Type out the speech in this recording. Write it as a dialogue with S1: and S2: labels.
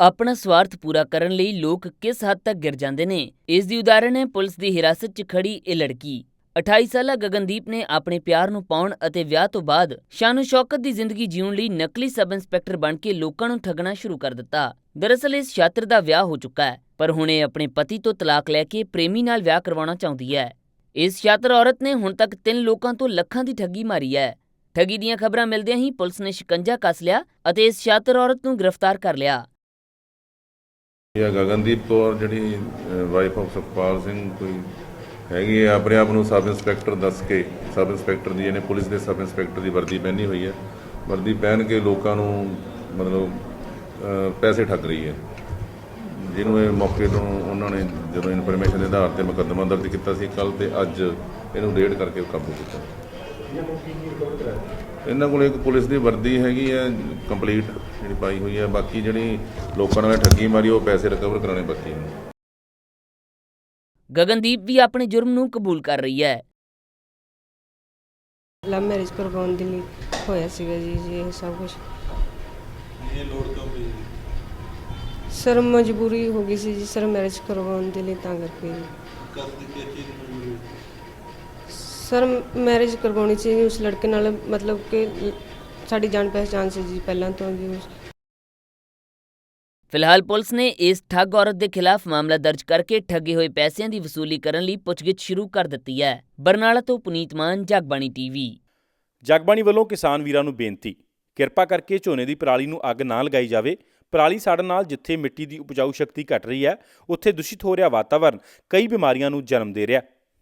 S1: ਆਪਣਾ ਸਵਾਰਥ ਪੂਰਾ ਕਰਨ ਲਈ ਲੋਕ ਕਿਸ ਹੱਦ ਤੱਕ ਗਿਰ ਜਾਂਦੇ ਨੇ? ਇਸ ਦੀ ਉਦਾਹਰਣ ਹੈ, ਪੁਲਿਸ ਦੀ ਹਿਰਾਸਤ 'ਚ ਖੜੀ ਇਹ ਲੜਕੀ। 28 ਸਾਲਾ ਗਗਨਦੀਪ ਨੇ ਆਪਣੇ ਪਿਆਰ ਨੂੰ ਪਾਉਣ ਅਤੇ ਵਿਆਹ ਤੋਂ ਬਾਅਦ ਸ਼ਾਨੋ ਸ਼ੌਕਤ ਦੀ ਜ਼ਿੰਦਗੀ ਜਿਉਣ ਲਈ ਨਕਲੀ ਸਬ ਇੰਸਪੈਕਟਰ ਬਣ ਕੇ ਲੋਕਾਂ ਨੂੰ ਠੱਗਣਾ ਸ਼ੁਰੂ ਕਰ ਦਿੱਤਾ। ਦਰਅਸਲ ਇਸ ਛਾਤਰ ਦਾ ਵਿਆਹ ਹੋ ਚੁੱਕਾ ਹੈ, ਪਰ ਹੁਣ ਇਹ ਆਪਣੇ ਪਤੀ ਤੋਂ ਤਲਾਕ ਲੈ ਕੇ ਪ੍ਰੇਮੀ ਨਾਲ ਵਿਆਹ ਕਰਵਾਉਣਾ ਚਾਹੁੰਦੀ ਹੈ। ਇਸ ਛਾਤਰ ਔਰਤ ਨੇ ਹੁਣ ਤੱਕ ਤਿੰਨ ਲੋਕਾਂ ਤੋਂ ਲੱਖਾਂ ਦੀ ਠੱਗੀ ਮਾਰੀ ਹੈ। ਠੱਗੀ ਦੀਆਂ ਖਬਰਾਂ ਮਿਲਦਿਆਂ ਹੀ ਪੁਲਿਸ ਨੇ ਸ਼ਿਕੰਜਾ ਕੱਸ ਲਿਆ ਅਤੇ ਇਸ ਛਾਤਰ ਔਰਤ ਨੂੰ ਗ੍ਰਿਫਤਾਰ ਕਰ ਲਿਆ।
S2: ਇਹ ਗਗਨਦੀਪ ਕੌਰ, ਜਿਹੜੀ ਵਾਈਫ ਆਫ ਸੁਖਪਾਲ ਸਿੰਘ, ਕੋਈ ਹੈਗੀ ਹੈ ਆਪਣੇ ਆਪ ਨੂੰ ਸਬ ਇੰਸਪੈਕਟਰ ਦੱਸ ਕੇ, ਸਬ ਇੰਸਪੈਕਟਰ ਦੀ, ਇਹਨੇ ਪੁਲਿਸ ਦੇ ਸਬ ਇੰਸਪੈਕਟਰ ਦੀ ਵਰਦੀ ਪਹਿਨੀ ਹੋਈ ਹੈ ਵਰਦੀ ਪਹਿਨ ਕੇ ਲੋਕਾਂ ਨੂੰ, ਮਤਲਬ ਪੈਸੇ ਠੱਗ ਰਹੀ ਹੈ। ਜਿਹਨੂੰ ਇਹ ਮੌਕੇ ਤੋਂ ਉਹਨਾਂ ਨੇ ਜਦੋਂ ਇਨਫੋਰਮੇਸ਼ਨ ਦੇ ਆਧਾਰ ਤੇ ਮੁਕੱਦਮਾ ਦਰਜ ਕੀਤਾ ਸੀ ਕੱਲ ਤੇ ਅੱਜ ਇਹਨੂੰ ਰੇਡ ਕਰਕੇ ਕਾਬੂ ਕੀਤਾ। ਇਹਨਾਂ ਕੋਲ ਇੱਕ ਪੁਲਿਸ ਦੀ ਵਰਦੀ ਹੈਗੀ ਹੈ ਕੰਪਲੀਟ ਜਿਹੜੀ ਪਾਈ ਹੋਈ ਹੈ ਬਾਕੀ ਜਿਹੜੀ ਲੋਕਾਂ ਨਾਲ ਠੱਗੀ ਮਾਰੀ ਉਹ ਪੈਸੇ ਰਿਕਵਰ ਕਰਾਉਣੇ ਬਾਕੀ ਨੇ।
S1: ਗਗਨਦੀਪ ਵੀ ਆਪਣੇ ਜੁਰਮ ਨੂੰ ਕਬੂਲ ਕਰ ਰਹੀ ਹੈ।
S3: ਲਵ ਮੈਰਿਜ ਕਰਵਾਉਣ ਦੇ ਲਈ ਹੋਇਆ ਸੀਗਾ ਜੀ ਜੀ ਇਹ ਸਭ ਕੁਝ
S4: ਇਹ ਲੋੜ ਕਿਉਂ ਪਈ?
S3: ਸਰ ਮਜਬੂਰੀ ਹੋ ਗਈ ਸੀ ਜੀ ਸਰ ਮੈਰਿਜ ਕਰਵਾਉਣ ਦੇ ਲਈ ਤਾਂ ਕਰਕੇ ਜੀ।
S4: ਕਦ ਦੀ ਕੀ ਚੀਜ਼ ਮਜਬੂਰੀ
S3: ਸਰ ਮੈਰਿਜ ਕਰਵਾਉਣੀ ਸੀ ਉਸ ਲੜਕੇ ਨਾਲ ਮਤਲਬ ਕਿ ਸਾਡੀ ਜਾਣ ਪਹਿਚਾਣ ਸੀ ਜੀ ਪਹਿਲਾਂ ਤੋਂ ਜੀ ਉਸ-
S1: ਫਿਲਹਾਲ ਪੁਲਿਸ ਨੇ ਇਸ ਠੱਗ ਔਰਤ ਦੇ ਖਿਲਾਫ ਮਾਮਲਾ ਦਰਜ ਕਰਕੇ ਠੱਗੇ ਹੋਏ ਪੈਸਿਆਂ ਦੀ ਵਸੂਲੀ ਕਰਨ ਲਈ ਪੁੱਛਗਿੱਛ ਸ਼ੁਰੂ ਕਰ ਦਿੱਤੀ ਹੈ। ਬਰਨਾਲਾ ਤੋਂ ਪੁਨੀਤ ਮਾਨ ਜਗਬਾਣੀ ਟੀਵੀ।
S5: ਜਗਬਾਣੀ ਵੱਲੋਂ ਕਿਸਾਨ ਵੀਰਾਂ ਨੂੰ ਬੇਨਤੀ ਕਿਰਪਾ ਕਰਕੇ ਝੋਨੇ ਦੀ ਪਰਾਲੀ ਨੂੰ ਅੱਗ ਨਾ ਲਗਾਈ ਜਾਵੇ। ਪਰਾਲੀ ਸਾੜਨ ਨਾਲ ਜਿੱਥੇ ਮਿੱਟੀ ਦੀ ਉਪਜਾਊ ਸ਼ਕਤੀ ਘਟ ਰਹੀ ਹੈ ਉੱਥੇ ਦੂਸ਼ਿਤ ਹੋ ਰਿਹਾ ਵਾਤਾਵਰਣ ਕਈ ਬਿਮਾਰੀਆਂ ਨੂੰ ਜਨਮ ਦੇ ਰਿਹਾ। ਹੈ